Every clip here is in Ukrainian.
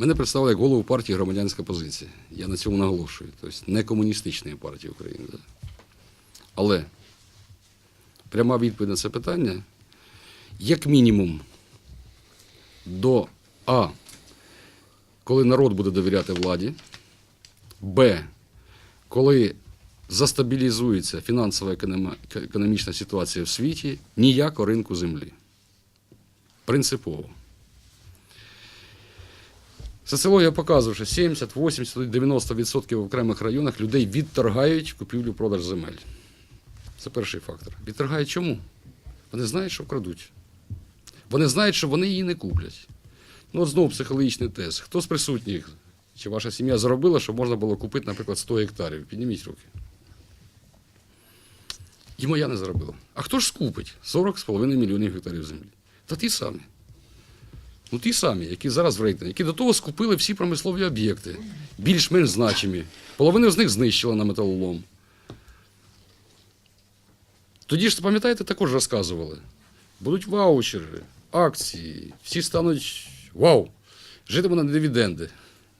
Мене представили як голову партії громадянська позиція. Я на цьому наголошую. Тобто не комуністичної партії України. Але пряма відповідь на це питання, як мінімум, до А, коли народ буде довіряти владі, Б, коли застабілізується фінансова економічна ситуація в світі, ніякого ринку землі. Принципово. Соціологія показує, що 70, 80, 90% в окремих районах людей відторгають купівлю-продаж земель. Це перший фактор. Відторгають чому? Вони знають, що вкрадуть. Вони знають, що вони її не куплять. Ну, от знову психологічний тест. Хто з присутніх, чи ваша сім'я заробила, щоб можна було купити, наприклад, 100 гектарів? Підніміть руки. І моя не заробила. А хто ж скупить 40,5 мільйонів гектарів землі? Та ті самі. Ну, ті самі, які зараз в рейтингу, які до того скупили всі промислові об'єкти, більш-менш значимі. Половину з них знищила на металолом. Тоді ж, пам'ятаєте, також розказували. Будуть ваучери, акції, всі стануть вау, житимемо на дивіденди.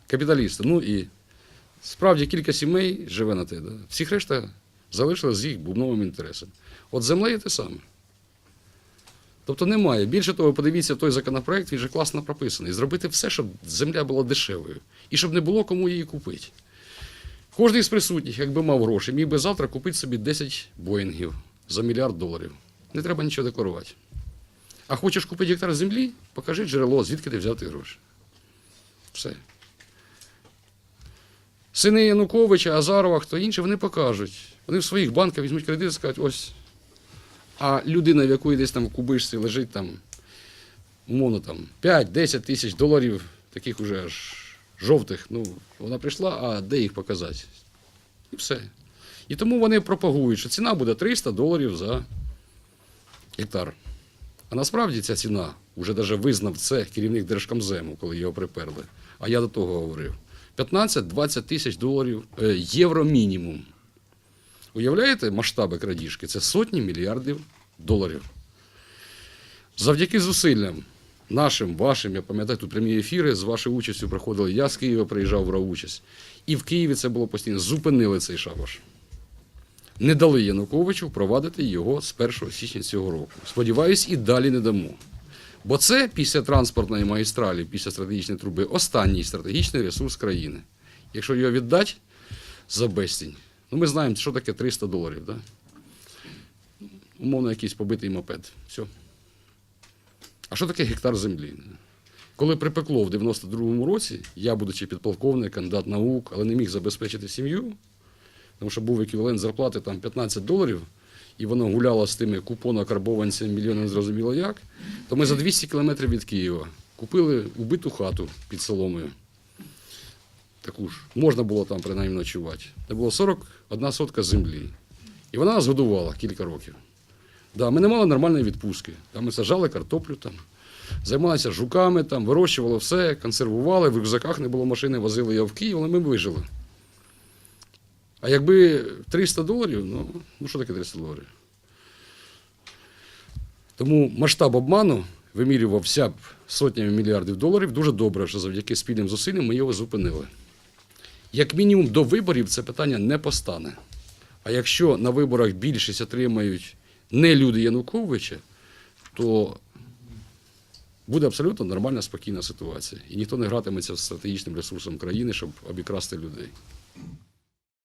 Капіталісти. Ну і справді кілька сімей живе на те. Да? Всіх решта залишили з їх бубновим інтересом. От землею те саме. Тобто немає. Більше того, подивіться той законопроект, він же класно прописаний. Зробити все, щоб земля була дешевою. І щоб не було кому її купити. Кожен із присутніх, якби мав гроші, міг би завтра купити собі 10 боїнгів за мільярд доларів. Не треба нічого декларувати. А хочеш купити гектар землі, покажи джерело, звідки ти взяти гроші. Все. Сини Януковича, Азарова, хто інший, вони покажуть. Вони в своїх банках візьмуть кредит і скажуть, ось. А людина, в якої десь там в кубишці лежить там, умовно там 5-10 тисяч доларів, таких уже аж жовтих, ну, вона прийшла, а де їх показати? І все. І тому вони пропагують, що ціна буде 300 доларів за гектар. А насправді ця ціна, вже навіть визнав це керівник Держкомзему, коли його приперли. А я до того говорив. 15-20 тисяч доларів е, євро мінімум. Уявляєте масштаби крадіжки? Це сотні мільярдів доларів. Завдяки зусиллям нашим, вашим, я пам'ятаю, тут прямі ефіри з вашою участю проходили. Я з Києва приїжджав, брав участь. І в Києві це було постійно. Зупинили цей шабаш. Не дали Януковичу впровадити його з 1 січня цього року. Сподіваюсь, і далі не дамо. Бо це після транспортної магістралі, після стратегічної труби, останній стратегічний ресурс країни. Якщо його віддати за безцінь, ну ми знаємо, що таке 300 доларів. Да? Умовно, якийсь побитий мопед. Все. А що таке гектар землі? Коли припекло в 92-му році, я, будучи підполковник, кандидат наук, але не міг забезпечити сім'ю, тому що був еквівалент зарплати там 15 доларів, і воно гуляло з тими купонокарбованцями мільйони незрозуміло як, то ми за 200 кілометрів від Києва купили убиту хату під Соломою. Таку ж. Можна було там принаймні ночувати. Це було 41 сотка землі. І вона нас годувала кілька років. Да, ми не мали нормальної відпустки. Там ми сажали картоплю, там, займалися жуками, там, вирощували все, консервували, в рюкзаках не було машини, возили його в Київ, але ми вижили. А якби 300 доларів, ну, ну що таке 300 доларів? Тому масштаб обману вимірювався б сотнями мільярдів доларів. Дуже добре, що завдяки спільним зусиллям ми його зупинили. Як мінімум до виборів це питання не постане. А якщо на виборах більшість отримають не люди Януковича, то буде абсолютно нормальна, спокійна ситуація. І ніхто не гратиметься з стратегічним ресурсом країни, щоб обікрасти людей.